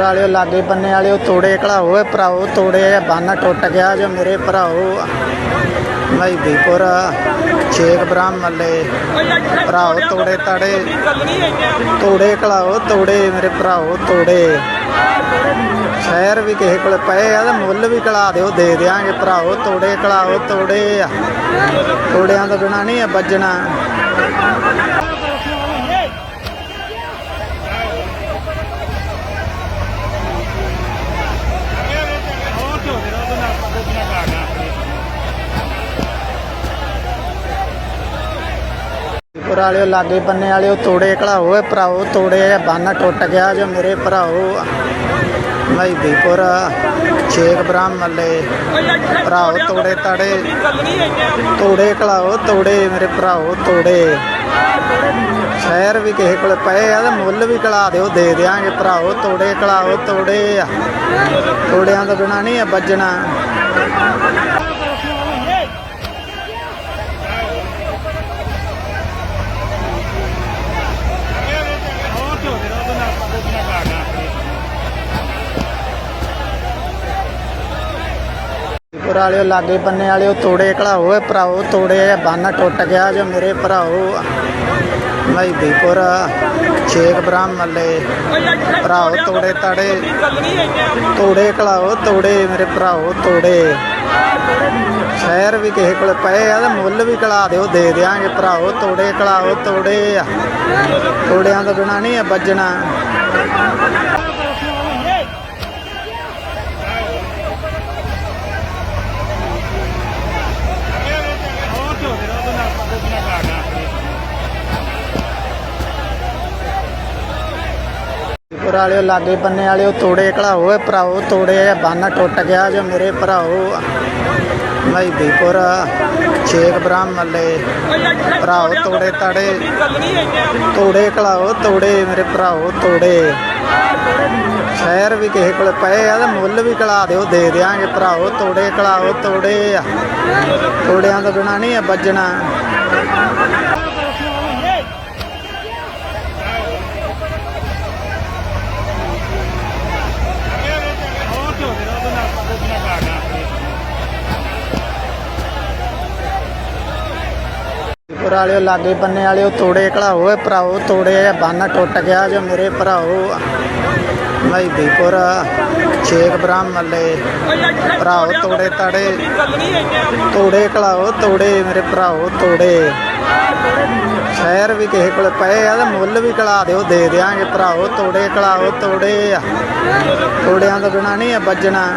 ਵਾਲਿਓ ਲਾਗੇ ਬੰਨੇ ਵਾਲਿਓ ਤੋੜੇ ਕਢਾਓ ਓਏ ਭਰਾਓ, ਤੋੜੇ ਬੰਨ ਟੁੱਟ ਗਿਆ ਜੋ ਮੇਰੇ ਭਰਾਓ। ਮਹਿਦੀਪੁਰ ਛੇਕ ਬ੍ਰਾਹਮ ਮੱਲੇ ਭਰਾਓ ਤੋੜੇ ਤੜੇ। ਤੋੜੇ ਕਢਾਓ, ਤੋੜੇ ਮੇਰੇ ਭਰਾਓ, ਤੋੜੇ। ਸ਼ਹਿਰ ਵੀ ਕਿਸੇ ਕੋਲ ਪਏ ਆ ਤੇ ਮੁੱਲ ਵੀ ਕਢਾ ਦਿਓ, ਦੇ ਦਿਆਂਗੇ ਭਰਾਓ। ਤੋੜੇ ਕਢਾਓ, ਤੋੜੇ ਆ। ਤੋੜਿਆਂ ਤੋਂ ਬਿਨਾ ਨਹੀਂ ਆ, ਵੱਜਣਾ। ਪੁਰ ਵਾਲਿਓ ਲਾਗੇ ਬੰਨੇ ਵਾਲਿਓ ਤੋੜੇ, ਕਢਾਓ ਓਏ ਭਰਾਓ, ਤੋੜੇ ਬੰਨ ਟੁੱਟ ਗਿਆ, ਜੋ ਮੇਰੇ ਭਰਾਓ ਮਹਿਦੀਪੁਰ ਛੇਕ ਬ੍ਰਾਹਮ ਮੱਲੇ ਭਰਾਓ ਤੋੜੇ, ਤੜੇ। ਤੋੜੇ, ਕਢਾਓ, ਤੋੜੇ, ਮੇਰੇ ਭਰਾਓ, ਤੋੜੇ। ਸ਼ਹਿਰ ਵੀ ਕਿਸੇ ਕੋਲ ਪਏ ਆ ਤੇ ਮੁੱਲ ਵੀ ਕਢਾ ਦਿਓ, ਦੇ ਦਿਆਂਗੇ ਭਰਾਓ, ਤੋੜੇ, ਕਢਾਓ, ਤੋੜੇ ਆ। ਤੋੜਿਆਂ ਤੋਂ ਬਿਨਾ ਨਹੀਂ ਆ, ਵੱਜਣਾ। ਪੁਰ ਵਾਲਿਓ ਲਾਗੇ ਬੰਨੇ ਵਾਲਿਓ ਤੋੜੇ ਕਢਾਓ ਓਏ ਭਰਾਓ, ਤੋੜੇ ਬੰਨ ਟੁੱਟ ਗਿਆ ਜੋ ਮੇਰੇ ਭਰਾਓ। ਮਹਿਦੀਪੁਰ ਛੇਕ ਬ੍ਰਾਹਮ ਮੱਲੇ, ਭਰਾਓ ਤੋੜੇ ਤੜੇ। ਤੋੜੇ ਕਢਾਓ, ਤੋੜੇ ਮੇਰੇ ਭਰਾਓ, ਤੋੜੇ। ਸ਼ਹਿਰ ਵੀ ਕਿਸੇ ਕੋਲ ਪਏ ਆ ਤੇ ਮੁੱਲ ਵੀ ਕਢਾ ਦਿਓ, ਦੇ ਦਿਆਂਗੇ ਭਰਾਓ, ਤੋੜੇ ਕਢਾਓ, ਤੋੜੇ ਆ। ਤੋੜਿਆਂ ਤੋਂ ਬਿਨਾ ਨਹੀਂ ਆ, ਵੱਜਣਾ। ਪੁਰ ਵਾਲਿਓ, ਲਾਗੇ ਬੰਨੇ ਵਾਲਿਓ, ਤੋੜੇ ਕਢਾਓ ਓਏ ਭਰਾਓ, ਤੋੜੇ ਬੰਨ ਟੁੱਟ ਗਿਆ ਜੋ ਮੇਰੇ ਭਰਾਓ ਮਹਿਦੀਪੁਰ ਛੇਕ ਬ੍ਰਾਹਮ ਮੱਲੇ। ਭਰਾਓ, ਤੋੜੇ ਤੜੇ। ਤੋੜੇ ਕਢਾਓ, ਤੋੜੇ ਮੇਰੇ ਭਰਾਓ, ਤੋੜੇ। ਸ਼ਹਿਰ ਵੀ ਕਿਸੇ ਕੋਲ ਪਏ ਆ ਤੇ ਮੁੱਲ ਵੀ ਕਢਾ ਦਿਓ, ਦੇ ਦਿਆਂਗੇ ਭਰਾਓ, ਤੋੜੇ ਕਢਾਓ, ਤੋੜੇ ਆ। ਤੋੜਿਆਂ ਤੋਂ ਬਿਨਾ ਨਹੀਂ ਆ ਵੱਜਣਾ। ਪੁਰ ਵਾਲਿਓ ਲਾਗੇ ਬੰਨੇ ਵਾਲਿਓ ਤੋੜੇ ਕਢਾਓ, ਓਏ ਭਰਾਓ ਤੋੜੇ ਬੰਨ ਟੁੱਟ ਗਿਆ ਜੋ ਮੇਰੇ ਭਰਾਓ ਮਹਿਦੀਪੁਰ ਛੇਕ ਬ੍ਰਾਹਮ ਮੱਲੇ। ਭਰਾਓ, ਤੋੜੇ ਤੜੇ। ਤੋੜੇ ਕਢਾਓ, ਤੋੜੇ ਮੇਰੇ ਭਰਾਓ, ਤੋੜੇ। ਸ਼ਹਿਰ ਵੀ ਕਿਸੇ ਕੋਲ ਪਏ ਆ ਤੇ ਮੁੱਲ ਵੀ ਕਢਾ ਦਿਓ, ਦੇ ਦਿਆਂਗੇ ਭਰਾਓ, ਤੋੜੇ ਕਢਾਓ, ਤੋੜੇ ਆ। ਤੋੜਿਆਂ ਤੋਂ ਬਿਨਾ ਨਹੀਂ ਆ, ਵੱਜਣਾ।